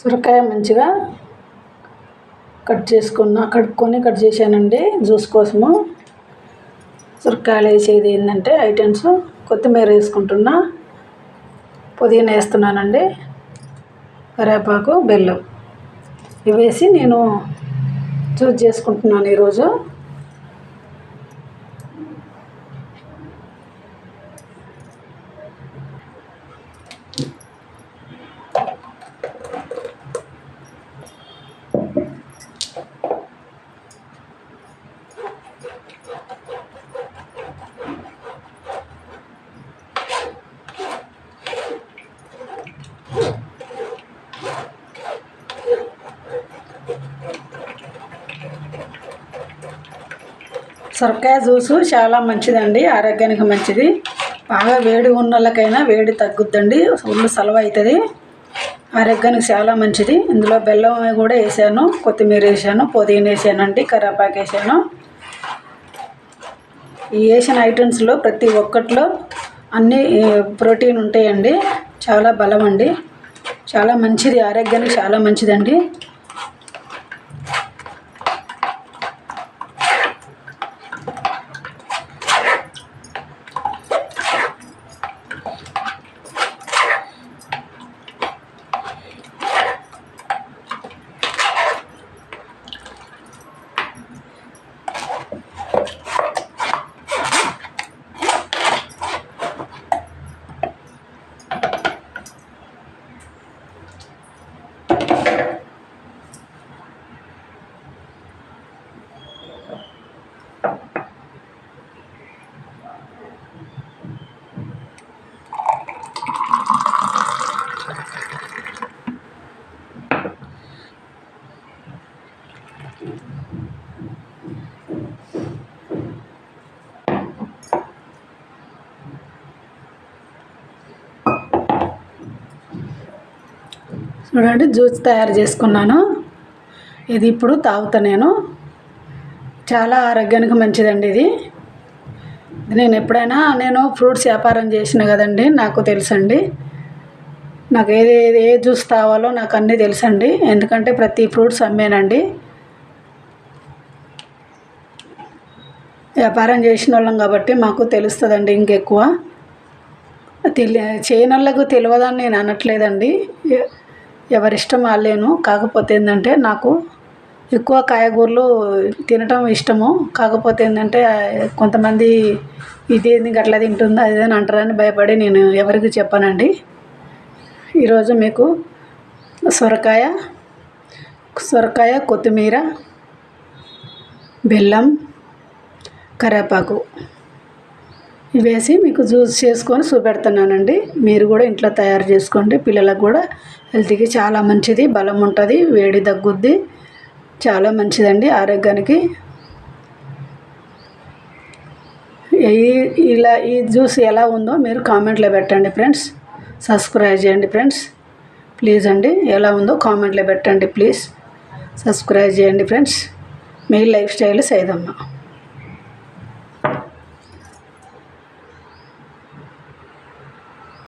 సొరకాయ మంచిగా కట్ చేసుకున్నా కడుక్కొని కట్ చేశానండి జ్యూస్ కోసము. సొరకాయలు వేసేది ఏంటంటే ఐటమ్స్ కొత్తిమీర వేసుకుంటున్నా పుదీనా వేస్తున్నానండి కరివేపాకు బెల్లం. ఇవేసి నేను జ్యూస్ చేసుకుంటున్నాను ఈరోజు. సొరకాయ జ్యూసు చాలా మంచిదండి ఆరోగ్యానికి మంచిది. బాగా వేడి ఉన్నోళ్ళకైనా వేడి తగ్గుద్దండి ఒళ్ళు సలవ అవుతుంది ఆరోగ్యానికి చాలా మంచిది. ఇందులో బెల్లం కూడా వేసాను కొత్తిమీర వేసాను పుదీనా వేసానండి కరివేపాకు వేసాను. ఈ వేసిన ఐటమ్స్లో ప్రతి ఒక్కటిలో అన్ని ప్రోటీన్ ఉంటాయండి. చాలా బలం అండి చాలా మంచిది ఆరోగ్యానికి చాలా మంచిదండి. చూడండి జ్యూస్ తయారు చేసుకున్నాను. ఇది ఇప్పుడు తాగుతా నేను. చాలా ఆరోగ్యానికి మంచిదండి ఇది. నేను ఎప్పుడైనా నేను ఫ్రూట్స్ వ్యాపారం చేసిన కదండి నాకు తెలుసండి. నాకు ఏది ఏ జ్యూస్ కావాలో నాకు అన్నీ తెలుసండి. ఎందుకంటే ప్రతి ఫ్రూట్స్ అమ్మేనండి. వ్యాపారం చేసిన వాళ్ళం కాబట్టి మాకు తెలుస్తుందండి ఇంకెక్కువ. తెలి చేయని వాళ్ళకు తెలియదని నేను అనట్లేదండి. ఎవరిష్టం వాళ్ళేను. కాకపోతే ఏంటంటే నాకు ఎక్కువ కాయగూరలు తినటం ఇష్టము. కాకపోతే ఏంటంటే కొంతమంది ఇదేంది గట్లా తింటుందో అదేదని అంటారని భయపడి నేను ఎవరికి చెప్పానండి. ఈరోజు మీకు సొరకాయ సొరకాయ కొత్తిమీర బెల్లం కరేపాకు వేసి మీకు జ్యూస్ చేసుకొని చూపెడుతున్నానండి. మీరు కూడా ఇంట్లో తయారు చేసుకోండి. పిల్లలకు కూడా హెల్త్కి చాలా మంచిది బలం ఉంటుంది వేడి తగ్గుద్ది. చాలా మంచిదండి ఆరోగ్యానికి. ఇలా ఈ జ్యూస్ ఎలా ఉందో మీరు కామెంట్లో పెట్టండి ఫ్రెండ్స్. సబ్స్క్రైబ్ చేయండి ఫ్రెండ్స్. ప్లీజ్ అండి ఎలా ఉందో కామెంట్లో పెట్టండి ప్లీజ్. సబ్స్క్రైబ్ చేయండి ఫ్రెండ్స్. మీ లైఫ్ స్టైల్ సైదమ్మ.